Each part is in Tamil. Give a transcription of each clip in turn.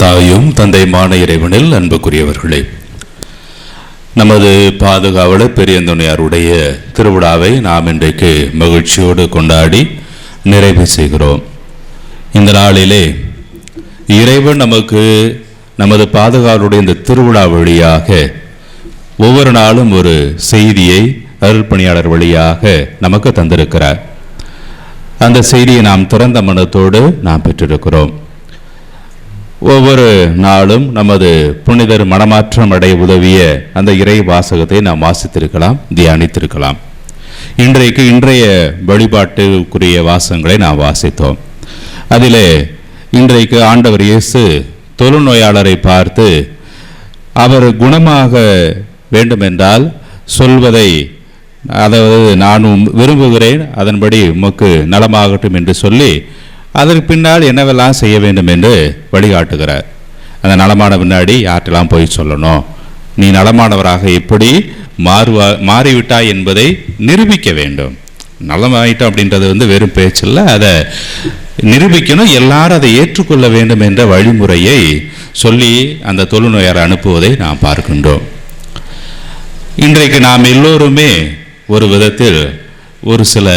தாயும் தந்தையுமான இறைவனில் அன்புக்குரியவர்களே நமது பாதுகாவலர் பெரியந்துணையாருடைய திருவிழாவை நாம் இன்றைக்கு மகிழ்ச்சியோடு கொண்டாடி நிறைவு செய்கிறோம். இந்த நாளிலே இறைவன் நமக்கு நமது பாதுகாவலுடைய இந்த திருவிழா வழியாக ஒவ்வொரு நாளும் ஒரு செய்தியை அருள்பணியாளர் வழியாக நமக்கு தந்திருக்கிறார். அந்த செய்தியை நாம் திறந்த மனத்தோடு நாம் பெற்றிருக்கிறோம். ஒவ்வொரு நாளும் நமது புனிதர் மனமாற்றம் அடைய உதவிய அந்த இறை வாசகத்தை நாம் வாசித்திருக்கலாம் தியானித்திருக்கலாம். இன்றைக்கு இன்றைய வழிபாட்டுக்குரிய வாசகங்களை நாம் வாசித்தோம். அதிலே இன்றைக்கு ஆண்டவர் இயேசு தொழுநோயாளரை பார்த்து அவர் குணமாக வேண்டுமென்றால் சொல்வதை அதாவது நான் விரும்புகிறேன் அதன்படி உமக்கு நலமாகட்டும் என்று சொல்லி அதற்கு பின்னால் என்னவெல்லாம் செய்ய வேண்டும் என்று வழிகாட்டுகிறார். அந்த நலமான பின்னாடி யார்ட்டெல்லாம் போய் சொல்லணும்? நீ நலமானவராக எப்படி மாறுவா மாறிவிட்டாய் என்பதை நிரூபிக்க வேண்டும். நலமாயிட்டோம் அப்படின்றது வந்து வெறும் பேச்சில் அதை நிரூபிக்கணும். எல்லாரும் அதை ஏற்றுக்கொள்ள வேண்டும் என்ற வழிமுறையை சொல்லி அந்த தொழுநோயாரை அனுப்புவதை நாம் பார்க்கின்றோம். இன்றைக்கு நாம் எல்லோருமே ஒரு விதத்தில் ஒரு சில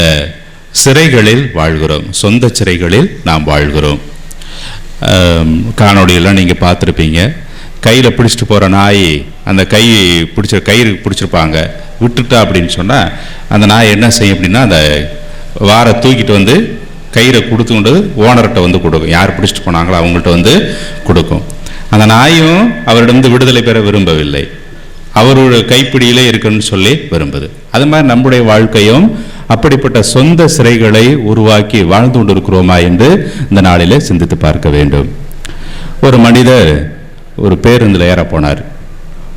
சிறைகளில் வாழ்கிறோம். சொந்த சிறைகளில் நாம் வாழ்கிறோம். காணொலியெல்லாம் நீங்கள் பார்த்துருப்பீங்க. கையில் பிடிச்சிட்டு போகிற நாய் அந்த கை பிடிச்ச கயிறு பிடிச்சிருப்பாங்க. விட்டுட்டா அப்படின்னு சொன்னால் அந்த நாய் என்ன செய்யும் அப்படின்னா அந்த வாரை தூக்கிட்டு வந்து கயிறை கொடுத்து கொண்டு ஓனர்கிட்ட வந்து கொடுக்கும். யார் பிடிச்சிட்டு போனாங்களோ அவங்கள்ட்ட வந்து கொடுக்கும். அந்த நாயும் அவரிடம் விடுதலை பெற விரும்பவில்லை. அவரோட கைப்பிடியிலே இருக்கணும்னு சொல்லி விரும்புது. அது மாதிரி நம்முடைய வாழ்க்கையும் அப்படிப்பட்ட சொந்த சிறைகளை உருவாக்கி வாழ்ந்து கொண்டிருக்கிறோமா என்று இந்த நாளிலே சிந்தித்து பார்க்க வேண்டும். ஒரு மனிதர் ஒரு பேருந்தில் ஏற போனார்.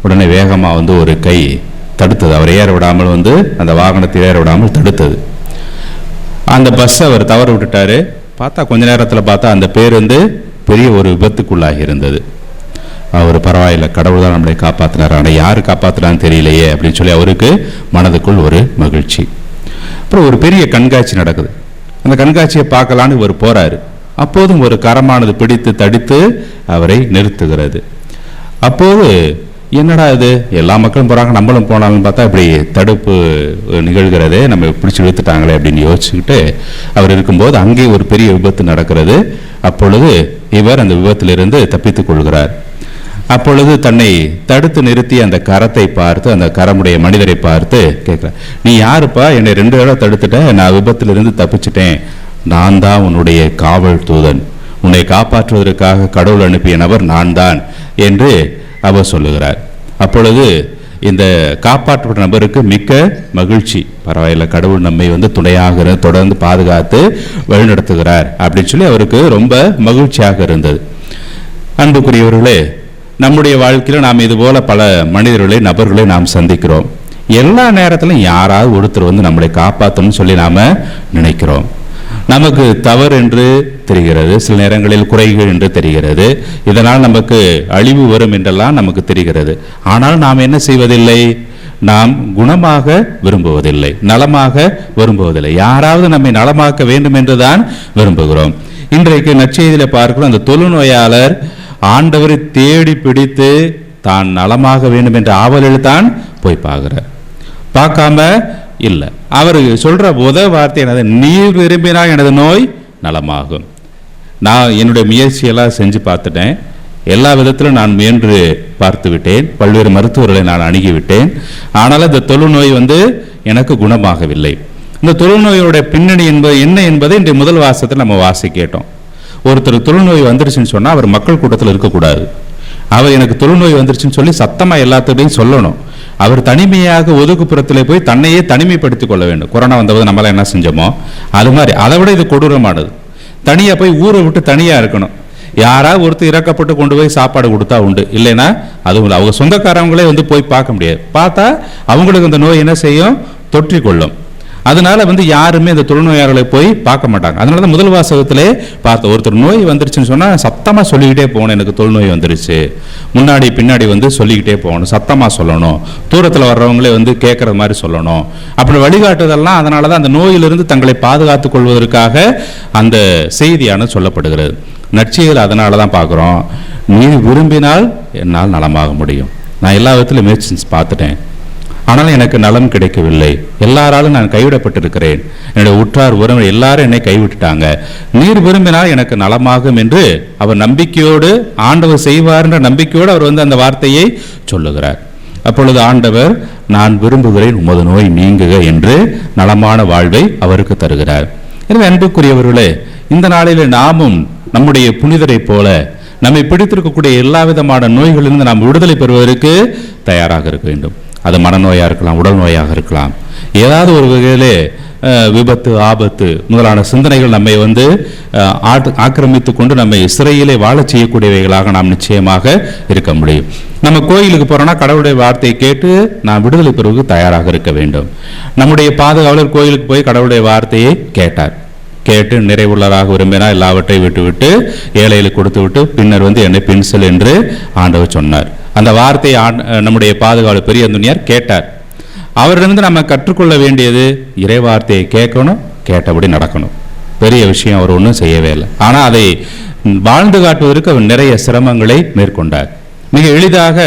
உடனே வேகமாக வந்து ஒரு கை தடுத்தது. அவர் ஏற விடாமல் வந்து அந்த வாகனத்தை ஏற விடாமல் தடுத்தது. அந்த பஸ்ஸை அவர் தவற விட்டுட்டாரு. பார்த்தா கொஞ்ச நேரத்தில் பார்த்தா அந்த பேருந்து பெரிய ஒரு விபத்துக்குள்ளாகி இருந்தது. அவர் பரவாயில்ல கடவுள் தான் நம்மளை காப்பாற்றினார் ஆனால் யார் காப்பாற்றினான்னு தெரியலையே அப்படின்னு சொல்லி அவருக்கு மனதுக்குள் ஒரு மகிழ்ச்சி. அப்புறம் ஒரு பெரிய கண்காட்சி நடக்குது. அந்த கண்காட்சியை பார்க்கலான்னு இவர் போறாரு. அப்போதும் ஒரு கரமானது பிடித்து தடித்து அவரை நிறுத்துகிறது. அப்போது என்னடா இது? எல்லா மக்களும் போறாங்க நம்மளும் போனாலும் பார்த்தா இப்படி தடுப்பு நிகழ்கிறதே நம்ம பிடிச்சி இழுத்துட்டாங்களே அப்படின்னு யோசிச்சுக்கிட்டு அவர் இருக்கும்போது அங்கே ஒரு பெரிய விபத்து நடக்கிறது. அப்பொழுது இவர் அந்த விபத்திலிருந்து தப்பித்துக் கொள்கிறார். அப்பொழுது தன்னை தடுத்து நிறுத்தி அந்த கரத்தை பார்த்து அந்த கரமுடைய மனிதரை பார்த்து கேட்கிறார் நீ யாருப்பா? என்னை ரெண்டு தடவை தடுத்துட்ட. நான் விபத்திலிருந்து தப்பிச்சிட்டேன். நான் தான் உன்னுடைய காவல் தூதன். உன்னை காப்பாற்றுவதற்காக கடவுள் அனுப்பிய நபர் நான் தான் என்று அவர் சொல்லுகிறார். அப்பொழுது இந்த காப்பாற்றப்பட்ட நபருக்கு மிக்க மகிழ்ச்சி. பரவாயில்ல கடவுள் நம்மை வந்து துணையாக தொடர்ந்து பாதுகாத்து வழிநடத்துகிறார் அப்படின்னு சொல்லி அவருக்கு ரொம்ப மகிழ்ச்சியாக இருந்தது. அன்புக்குரியவர்களே நம்முடைய வாழ்க்கையில் நாம் இது போல பல மனிதர்களை நபர்களை நாம் சந்திக்கிறோம். எல்லா நேரத்திலும் யாராவது ஒருத்தர் வந்து நம்மளை காப்பாற்றணும்னு சொல்லி நாம நினைக்கிறோம். நமக்கு தவறு என்று தெரிகிறது சில நேரங்களில் குறைகள் என்று தெரிகிறது. இதனால் நமக்கு அழிவு வரும் என்றெல்லாம் நமக்கு தெரிகிறது. ஆனால் நாம் என்ன செய்வதில்லை? நாம் குணமாக விரும்புவதில்லை நலமாக விரும்புவதில்லை. யாராவது நம்மை நலமாக்க வேண்டும் என்றுதான் விரும்புகிறோம். இன்றைக்கு நற்செய்தியில பார்க்கிறோம் அந்த தொழுநோயாளர் ஆண்டவரை தேடி பிடித்து தான் நலமாக வேண்டும் என்ற ஆவலில் தான் போய் பார்க்கிறார். பார்க்காம இல்லை. அவர் சொல்ற உத வார்த்தை எனது நீர் விரும்பினால் எனது நோய் நலமாகும். நான் என்னுடைய முயற்சியெல்லாம் செஞ்சு பார்த்துட்டேன். எல்லா விதத்திலும் நான் முயன்று பார்த்து விட்டேன். பல்வேறு மருத்துவர்களை நான் அணுகிவிட்டேன் ஆனால் இந்த தொழுநோய் வந்து எனக்கு குணமாகவில்லை. இந்த தொழுநோயோட பின்னணி என்பது என்ன என்பதை இன்றைய முதல் வாசத்தில் நம்ம வாசி கேட்டோம். ஒருத்தர் தொழுநோய் வந்துருச்சுன்னு சொன்னால் அவர் மக்கள் கூட்டத்தில் இருக்கக்கூடாது. அவர் எனக்கு தொழுநோய் வந்துருச்சுன்னு சொல்லி சத்தமாக எல்லாத்துடையும் சொல்லணும். அவர் தனிமையாக ஒதுக்குப்புறத்தில் போய் தன்னையே தனிமைப்படுத்திக் கொள்ள வேண்டும். கொரோனா வந்தபோது நம்மளாம் என்ன செஞ்சோமோ? அது மாதிரி. அதை விட இது கொடூரமானது. தனியாக போய் ஊரை விட்டு தனியாக இருக்கணும். யாராவது ஒருத்தர் இறக்கப்பட்டு கொண்டு போய் சாப்பாடு கொடுத்தா உண்டு. இல்லைன்னா அதுவும் இல்லை. அவங்க சொந்தக்காரவங்களே வந்து போய் பார்க்க முடியாது. பார்த்தா அவங்களுக்கு இந்த நோய் என்ன செய்யும்? தொற்றிக்கொள்ளும் அதனால வந்து யாருமே இந்த தொழுநோயாளர்களை போய் பார்க்க மாட்டாங்க. அதனால தான் முதல் வாசகத்திலே பார்த்த ஒருத்தர் நோய் வந்துருச்சுன்னு சொன்னால் சத்தமாக சொல்லிக்கிட்டே போகணும் எனக்கு தொழுநோய் வந்துருச்சு. முன்னாடி பின்னாடி வந்து சொல்லிக்கிட்டே போகணும் சத்தமாக சொல்லணும். தூரத்தில் வர்றவங்களே வந்து கேட்குற மாதிரி சொல்லணும். அப்படி வழிகாட்டுதெல்லாம் அதனால தான் அந்த நோயிலிருந்து தங்களை பாதுகாத்துக் கொள்வதற்காக அந்த செய்தியான சொல்லப்படுகிறது. நற்செயல் அதனால தான் பார்க்குறோம். நீ விரும்பினால் என்னால் நலமாக முடியும். நான் எல்லா விதத்திலும் முயற்சி பார்த்துட்டேன். ஆனால் எனக்கு நலம் கிடைக்கவில்லை. எல்லாராலும் நான் கைவிடப்பட்டிருக்கிறேன். என்னுடைய உற்றார் உறவினர் எல்லாரும் என்னை கைவிட்டுட்டாங்க. நீர் விரும்பினால் எனக்கு நலமாகும் என்று அவர் நம்பிக்கையோடு ஆண்டவர் செய்வார் என்ற நம்பிக்கையோடு அவர் வந்து அந்த வார்த்தையை சொல்லுகிறார். அப்பொழுது ஆண்டவர் நான் விரும்புகிறேன் உமது நோய் நீங்குக என்று நலமான வாழ்வை அவருக்கு தருகிறார். எனவே அன்புக்குரியவர்களே இந்த நாளில் நாமும் நம்முடைய புனிதரைப் போல நம்மை பிடித்திருக்கக்கூடிய எல்லா விதமான நோய்களிலிருந்து நாம் விடுதலை பெறுவதற்கு தயாராக இருக்க வேண்டும். அது மனநோயாக இருக்கலாம் உடல் நோயாக இருக்கலாம். ஏதாவது ஒரு வகையிலே விபத்து ஆபத்து முதலான சிந்தனைகள் நம்மை வந்து ஆக்கிரமித்து கொண்டு நம்மை சிறையிலே வாழச் செய்யக்கூடியவைகளாக நாம் நிச்சயமாக இருக்க முடியும். நம்ம கோயிலுக்கு போகிறோன்னா கடவுளுடைய வார்த்தையை கேட்டு நாம் விடுதலை பெறுவதற்கு தயாராக இருக்க வேண்டும். நம்முடைய பாதுகாவலர் கோயிலுக்கு போய் கடவுளுடைய வார்த்தையை கேட்டார். கேட்டு நிறைவுள்ளதாக விரும்பினா எல்லாவற்றையும் விட்டுவிட்டு ஏழைகளுக்கு கொடுத்து விட்டு பின்னர் வந்து என்னை பின்சல் என்று ஆண்டவர் சொன்னார். அந்த வார்த்தையை நம்முடைய பாதுகாப்பு பெரிய துணியார் கேட்டார். அவரிடமிருந்து நம்ம கற்றுக்கொள்ள வேண்டியது இறை வார்த்தையை கேட்கணும் கேட்டபடி நடக்கணும். பெரிய விஷயம் அவர் ஒன்றும் செய்யவே இல்லை. ஆனால் அதை வாழ்ந்து காட்டுவதற்கு அவர் நிறைய சிரமங்களை மேற்கொண்டார். மிக எளிதாக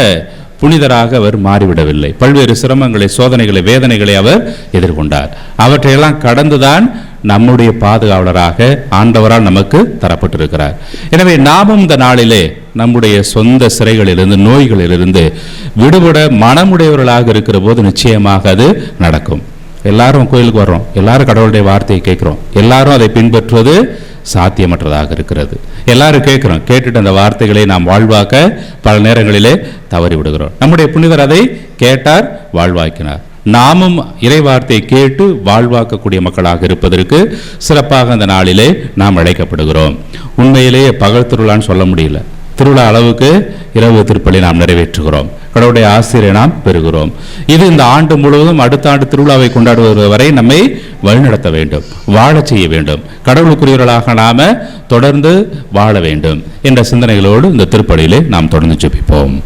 புனிதராக அவர் மாறிவிடவில்லை. பல்வேறு சிரமங்களை சோதனைகளை வேதனைகளை அவர் எதிர்கொண்டார். அவற்றையெல்லாம் கடந்துதான் நம்முடைய பாதுகாவலராக ஆண்டவரால் நமக்கு தரப்பட்டிருக்கிறார். எனவே நாமும் இந்த நாளிலே நம்முடைய சொந்த சிறைகளிலிருந்து நோய்களிலிருந்து விடுபட மனமுடையவர்களாக இருக்கிற போது நிச்சயமாக அது நடக்கும். எல்லாரும் கோயிலுக்கு வர்றோம். எல்லாரும் கடவுளுடைய வார்த்தையை கேட்குறோம். எல்லாரும் அதை பின்பற்றுவது சாத்தியமற்றதாக இருக்கிறது. எல்லாரும் கேட்குறோம். கேட்டுட்டு அந்த வார்த்தைகளை நாம் வாழ்வாக்க பல நேரங்களிலே தவறி விடுகிறோம் நம்முடைய புனிதர் அதை கேட்டார் வாழ்வாக்கினார். நாமும் இறைவார்த்தை கேட்டு வாழ்வாக்கக்கூடிய மக்களாக இருப்பதற்கு சிறப்பாக அந்த நாளிலே நாம் அழைக்கப்படுகிறோம். உண்மையிலேயே பகல் திருவிழான்னு சொல்ல முடியல. திருவிழா அளவுக்கு இரவு திருப்பலி நாம் நிறைவேற்றுகிறோம். கடவுளுடைய ஆசிரியரை நாம் பெறுகிறோம். இது இந்த ஆண்டு முழுவதும் அடுத்த ஆண்டு திருவிழாவை கொண்டாடுவது வரை நம்மை வழிநடத்த வேண்டும் வாழச் செய்ய வேண்டும். கடவுளுக்குரியவர்களாக நாம தொடர்ந்து வாழ வேண்டும் என்ற சிந்தனைகளோடு இந்த திருப்பலியிலே நாம் தொடர்ந்து ஜெபிப்போம்.